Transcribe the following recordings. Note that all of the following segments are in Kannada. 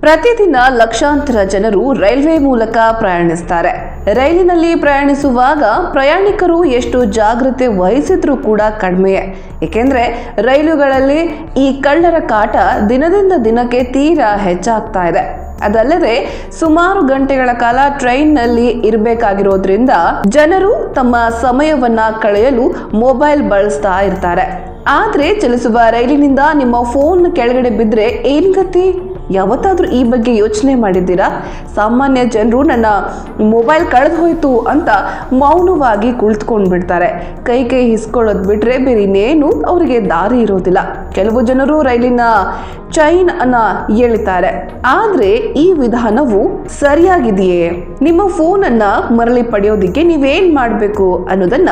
ಪ್ರತಿದಿನ ಲಕ್ಷಾಂತರ ಜನರು ರೈಲ್ವೆ ಮೂಲಕ ಪ್ರಯಾಣಿಸ್ತಾರೆ. ರೈಲಿನಲ್ಲಿ ಪ್ರಯಾಣಿಸುವಾಗ ಪ್ರಯಾಣಿಕರು ಎಷ್ಟು ಜಾಗ್ರತೆ ವಹಿಸಿದ್ರೂ ಕೂಡ ಕಡಿಮೆಯೇ. ಏಕೆಂದರೆ ರೈಲುಗಳಲ್ಲಿ ಈ ಕಳ್ಳರ ಕಾಟ ದಿನದಿಂದ ದಿನಕ್ಕೆ ತೀರಾ ಹೆಚ್ಚಾಗ್ತಾ ಇದೆ. ಅದಲ್ಲದೆ ಸುಮಾರು ಗಂಟೆಗಳ ಕಾಲ ಟ್ರೈನ್ನಲ್ಲಿ ಇರಬೇಕಾಗಿರೋದ್ರಿಂದ ಜನರು ತಮ್ಮ ಸಮಯವನ್ನ ಕಳೆಯಲು ಮೊಬೈಲ್ ಬಳಸ್ತಾ ಇರ್ತಾರೆ. ಆದ್ರೆ ಚಲಿಸುವ ರೈಲಿನಿಂದ ನಿಮ್ಮ ಫೋನ್ ಕೆಳಗಡೆ ಬಿದ್ದರೆ ಏನ್ ಗತಿ? ಯಾವತ್ತಾದ್ರೂ ಈ ಬಗ್ಗೆ ಯೋಚನೆ ಮಾಡಿದ್ದೀರಾ? ಸಾಮಾನ್ಯ ಜನರು ನನ್ನ ಮೊಬೈಲ್ ಕಳೆದು ಹೋಯಿತು ಅಂತ ಮೌನವಾಗಿ ಕುಳಿತುಕೊಂಡು ಬಿಡ್ತಾರೆ. ಕೈ ಕೈ ಹಿಸ್ಕೊಳ್ಳೋದು ಬಿಟ್ಟರೆ ಬೇರೆ ಇನ್ನೇನು ಅವರಿಗೆ ದಾರಿ ಇರೋದಿಲ್ಲ. ಕೆಲವು ಜನರು ರೈಲಿನ ಚೈನ್ ಅನ್ನ ಎಳಿತಾರೆ. ಆದ್ರೆ ಈ ವಿಧಾನವು ಸರಿಯಾಗಿದೆಯೇ? ನಿಮ್ಮ ಫೋನ್ ಅನ್ನ ಮರಳಿ ಪಡೆಯೋದಿಕ್ಕೆ ನೀವೇನ್ ಮಾಡಬೇಕು ಅನ್ನೋದನ್ನ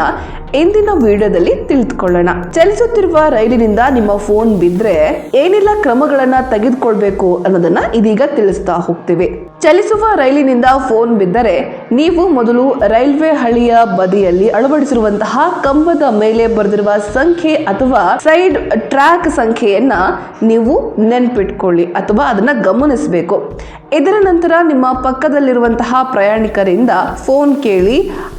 ಇಂದಿನ ವಿಡಿಯೋದಲ್ಲಿ ತಿಳಿದುಕೊಳ್ಳೋಣ. ಚಲಿಸುತ್ತಿರುವ ರೈಲಿನಿಂದ ನಿಮ್ಮ ಫೋನ್ ಬಿದ್ರೆ ಏನೆಲ್ಲ ಕ್ರಮಗಳನ್ನ ತೆಗೆದುಕೊಳ್ಬೇಕು ಅನ್ನೋದನ್ನ ಇದೀಗ ತಿಳಿಸ್ತಾ ಹೋಗ್ತೀವಿ. ಚಲಿಸುವ ರೈಲಿನಿಂದ ಫೋನ್ ಬಿದ್ದರೆ ನೀವು ಮೊದಲು ರೈಲ್ವೆ ಹಳಿಯ ಬದಿಯಲ್ಲಿ ಅಳವಡಿಸಿರುವಂತಹ ಕಂಬದ ಮೇಲೆ ಬರೆದಿರುವ ಸಂಖ್ಯೆ ಅಥವಾ ಸೈಡ್ ಟ್ರ್ಯಾಕ್ ಸಂಖ್ಯೆಯನ್ನ ನೀವು ನೆನ್ಪಿಟ್ಕೊಳ್ಳಿ ಅಥವಾ ಅದನ್ನ ಗಮನಿಸಬೇಕು. ಇದರ ನಂತರ ನಿಮ್ಮ ಪಕ್ಕದಲ್ಲಿರುವಂತಹ ಪ್ರಯಾಣಿಕರಿಂದ ಫೋನ್ ಕೇಳಿ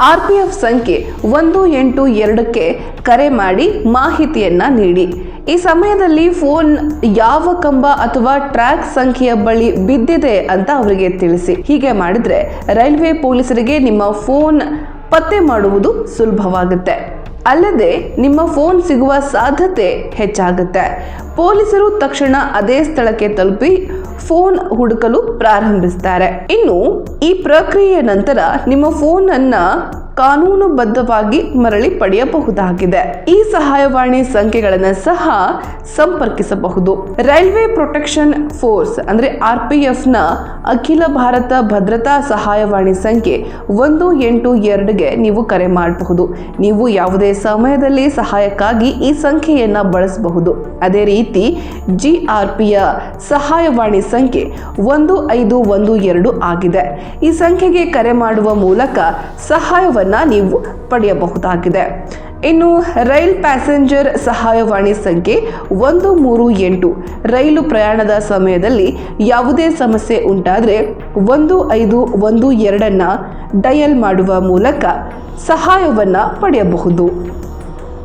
ಆರ್ ಪಿ ಎಫ್ ಸಂಖ್ಯೆ ಒಂದು ಎಂಟು ಎರಡಕ್ಕೆ ಕರೆ ಮಾಡಿ ಮಾಹಿತಿಯನ್ನ ನೀಡಿ. ಈ ಸಮಯದಲ್ಲಿ ಫೋನ್ ಯಾವ ಕಂಬ ಅಥವಾ ಟ್ರ್ಯಾಕ್ ಸಂಖ್ಯೆಯ ಬಳಿ ಬಿದ್ದಿದೆ ಅಂತ ಅವರಿಗೆ ತಿಳಿಸಿ. ಹೀಗೆ ಮಾಡಿದ್ರೆ ರೈಲ್ವೆ ಪೊಲೀಸರಿಗೆ ನಿಮ್ಮ ಫೋನ್ ಪತ್ತೆ ಮಾಡುವುದು ಸುಲಭವಾಗುತ್ತೆ. ಅಲ್ಲದೆ ನಿಮ್ಮ ಫೋನ್ ಸಿಗುವ ಸಾಧ್ಯತೆ ಹೆಚ್ಚಾಗುತ್ತೆ. ಪೊಲೀಸರು ತಕ್ಷಣ ಅದೇ ಸ್ಥಳಕ್ಕೆ ತಲುಪಿ ಫೋನ್ ಹುಡುಕಲು ಪ್ರಾರಂಭಿಸ್ತಾರೆ. ಇನ್ನು ಈ ಪ್ರಕ್ರಿಯೆಯ ನಂತರ ನಿಮ್ಮ ಫೋನ್ ಅನ್ನ ಕಾನೂನುಬದ್ಧವಾಗಿ ಮರಳಿ ಪಡೆಯಬಹುದಾಗಿದೆ. ಈ ಸಹಾಯವಾಣಿ ಸಂಖ್ಯೆಗಳನ್ನು ಸಹ ಸಂಪರ್ಕಿಸಬಹುದು. ರೈಲ್ವೆ ಪ್ರೊಟೆಕ್ಷನ್ ಫೋರ್ಸ್ ಅಂದ್ರೆ ಆರ್ ಪಿ ಎಫ್ನ ಅಖಿಲ ಭಾರತ ಭದ್ರತಾ ಸಹಾಯವಾಣಿ ಸಂಖ್ಯೆ ಒಂದು ಎಂಟು ಎರಡುಗೆ ನೀವು ಕರೆ ಮಾಡಬಹುದು. ನೀವು ಯಾವುದೇ ಸಮಯದಲ್ಲಿ ಸಹಾಯಕ್ಕಾಗಿ ಈ ಸಂಖ್ಯೆಯನ್ನು ಬಳಸಬಹುದು. ಅದೇ ರೀತಿ ಜಿಆರ್ಪಿಯ ಆರ್ ಪಿಯ ಸಹಾಯವಾಣಿ ಸಂಖ್ಯೆ ಒಂದು ಐದು ಒಂದು ಎರಡು ಆಗಿದೆ. ಈ ಸಂಖ್ಯೆಗೆ ಕರೆ ಮಾಡುವ ಮೂಲಕ ಸಹಾಯವನ್ನ ನೀವು ಪಡೆಯಬಹುದಾಗಿದೆ. ಇನ್ನು ರೈಲ್ ಪ್ಯಾಸೆಂಜರ್ ಸಹಾಯವಾಣಿ ಸಂಖ್ಯೆ ಒಂದು ಮೂರು ಎಂಟು. ರೈಲು ಪ್ರಯಾಣದ ಸಮಯದಲ್ಲಿ ಯಾವುದೇ ಸಮಸ್ಯೆ ಉಂಟಾದರೆ ಒಂದು ಐದು ಒಂದು ಎರಡನ್ನು ಡಯಲ್ ಮಾಡುವ ಮೂಲಕ ಸಹಾಯವನ್ನು ಪಡೆಯಬಹುದು.